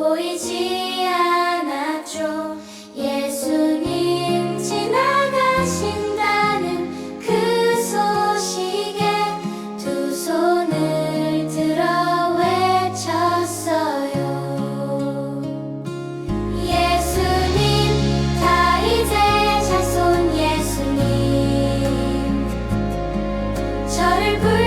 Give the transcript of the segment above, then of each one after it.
보이지 않았죠. 예수님 지나가신다는 그 소식에 두 손을 들어 외쳤어요. 예수님 다 이제 자손 예수님. 저를 불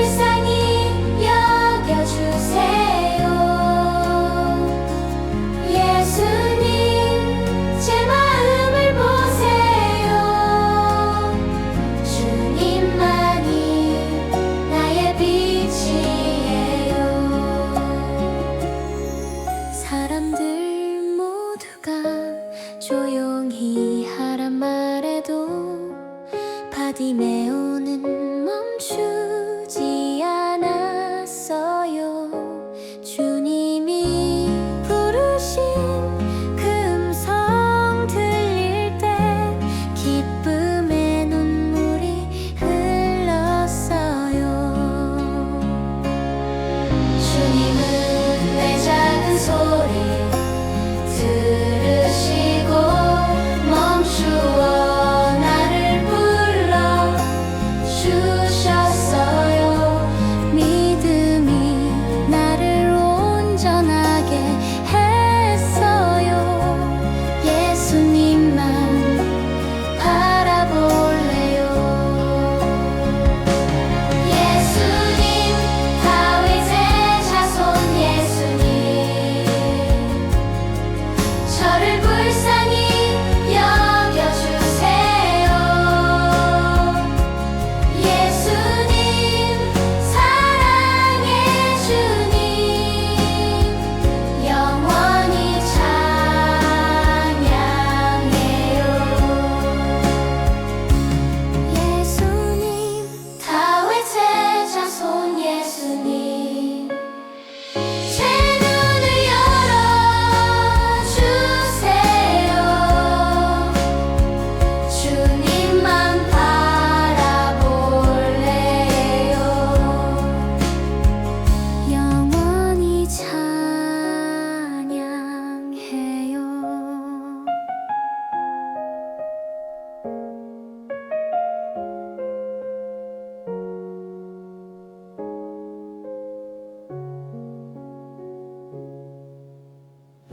조용히 하란 말에도 바디메 오는 멈추지 않았어요. 주님이 부르신 그 음성 들릴 때 기쁨의 눈물이 흘렀어요. 주님은 내 작은 소리 夜。